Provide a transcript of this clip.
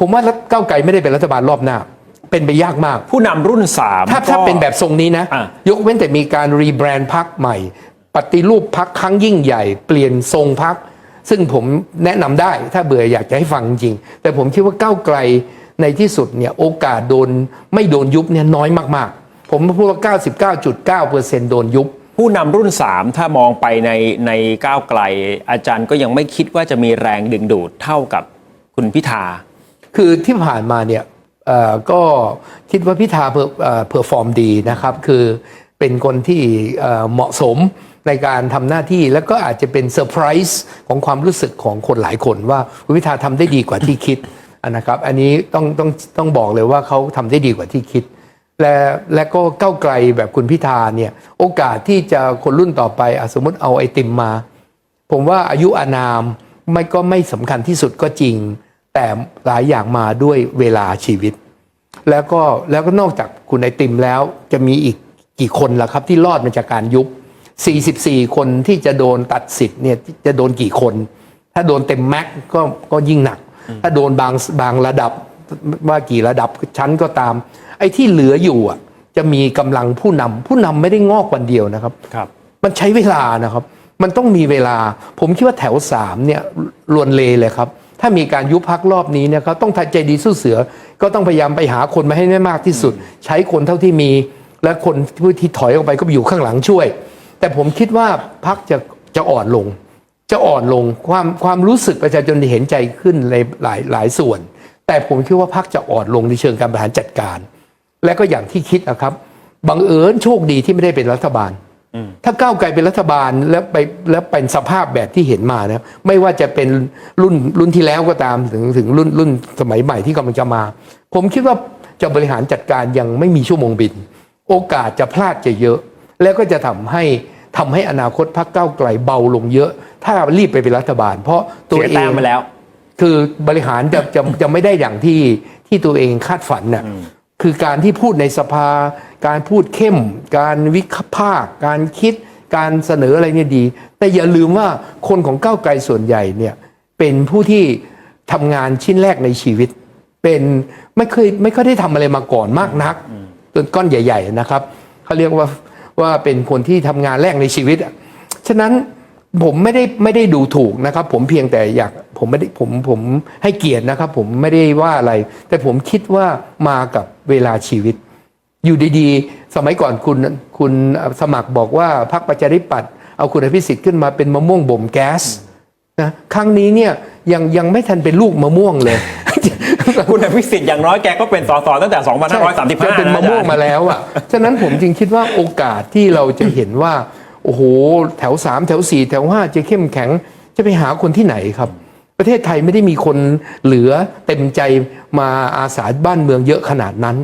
ผมว่ารัฐก้าวไกลไม่ได้เป็นรัฐบาลรอบหน้า เป็นไปยากมาก ผู้นำรุ่นสามถ้าก็ถ้าเป็นแบบทรงนี้นะ อะ ยกเว้นแต่มีการรีแบรนด์พักใหม่ ปฏิรูปพักครั้งยิ่งใหญ่ เปลี่ยนทรงพัก ซึ่งผมแนะนำได้ถ้าเบื่ออยากจะให้ฟังจริง แต่ผมคิดว่าก้าวไกลในที่สุดเนี่ยโอกาสโดนไม่โดนยุบเนี่ยน้อยมากๆ ผมพูดว่า 99.9%โดนยุบ ผู้นำรุ่นสามถ้ามองไปในในก้าวไกล อาจารย์ก็ยังไม่คิดว่าจะมีแรงดึงดูดเท่ากับคุณพิธา คือที่ผ่านมาเนี่ยก็คิดว่าพิธาเพอเอ่อเพอร์ฟอร์มดีนะครับ คือเป็นคนที่เหมาะสมในการทำหน้าที่แล้วก็อาจจะเป็นเซอร์ไพรส์ของความรู้สึกของคนหลายคนว่าคุณพิธาทำได้ดีกว่าที่คิดนะครับ อันนี้ต้องต้องต้องบอกเลยว่าเขาทำได้ดีกว่าที่คิด และและก็ก้าวไกลแบบคุณพิธาเนี่ยโอกาสที่จะคนรุ่นต่อไปอสมมติเอาไอติมมา ผมว่าอายุอานามไม่ก็ไม่สำคัญที่สุดก็จริง แต่หลายอย่างมาด้วยเวลาชีวิต แล้วก็แล้วก็นอกจากคุณไอติมแล้วจะมีอีกกี่คนล่ะครับที่รอดมาจากการยุบ 44 คนที่จะโดนตัดสิทธิ์เนี่ยจะโดนกี่คน ถ้าโดนเต็มแม็กซ์ก็ก็ยิ่งหนัก ถ้าโดนบางบางระดับว่ากี่ระดับชั้นก็ตาม ไอ้ที่เหลืออยู่อะจะมีกำลังผู้นำผู้นำไม่ได้งอกวันเดียวนะครับครับ มันใช้เวลานะครับ มันต้องมีเวลา ผมคิดว่าแถวสามเนี่ยลวนเลเลยครับ ถ้ามีการยุบพักรอบนี้เนี่ยเขาต้องใจดีสู้เสือ ก็ต้องพยายามไปหาคนมาให้ได้มากที่สุด ใช้คนเท่าที่มี และคนที่ถอยออกไปก็ไปอยู่ข้างหลังช่วย แต่ผมคิดว่าพักจะจะอ่อนลง จะอ่อนลงความความรู้สึกประชาชนเห็นใจขึ้นในหลายหลายส่วน แต่ผมคิดว่าพักจะอ่อนลงในเชิงการบริหารจัดการ และก็อย่างที่คิดนะครับบังเอิญโชคดีที่ไม่ได้เป็นรัฐบาล ถ้าก้าวไกลเป็นรัฐบาลแล้วไปแล้วเป็นสภาพแบบที่เห็นมานะไม่ว่าจะเป็นรุ่นรุ่นที่แล้วก็ตามถึงถึงรุ่นรุ่นสมัยใหม่ที่กำลังจะมา ผมคิดว่าจะบริหารจัดการยังไม่มีชั่วโมงบิน โอกาสจะพลาดจะเยอะ แล้วก็จะทำให้ทำให้อนาคตพรรคก้าวไกลเบาลงเยอะ ถ้ารีบไปเป็นรัฐบาล เพราะตัวเสียเอแต้งมไปแล้ว คือบริหารจะจะจะไม่ได้อย่างที่ที่ตัวเองคาดฝันน่ะคือการที่พูดในสภา การพูดเข้ม การวิพากษ์การคิดการเสนออะไรเนี่ยดี แต่อย่าลืมว่าคนของก้าวไกลส่วนใหญ่เนี่ยเป็นผู้ที่ทำงานชิ้นแรกในชีวิต เป็นไม่เคยไม่เคยได้ทำอะไรมาก่อนมากนักต้นก้อนใหญ่ ๆ นะครับเขาเรียกว่าว่าเป็นคนที่ทำงานแรกในชีวิตอะฉะนั้นผมไม่ได้ไม่ได้ดูถูกนะครับ ผมเพียงแต่อยากผมไม่ได้ผมผมให้เกียรตินะครับ ผมไม่ได้ว่าอะไร แต่ผมคิดว่ามากับเวลาชีวิต อยู่ดีๆ สมัยก่อนคุณคุณสมัครบอกว่าพรรคประชาธิปัตย์เอาคุณอภิสิทธิ์ขึ้นมาเป็นมะม่วงบ่มแก๊สนะครั้งนี้เนี่ยยังยังไม่ทันเป็นลูกมะม่วงเลย คุณอภิสิทธิ์อย่างน้อยแกก็เป็นสสตั้งแต่ 2535จะเป็นมะม่วงมาแล้วอะฉะนั้นผมจึงคิดว่าโอกาสที่เราจะเห็นว่า โอ้โห แถวสามแถวสี่แถวห้าจะเข้มแข็งจะไปหาคนที่ไหนครับ ประเทศไทยไม่ได้มีคนเหลือเต็มใจมาอาสาบ้านเมืองเยอะขนาดนั้น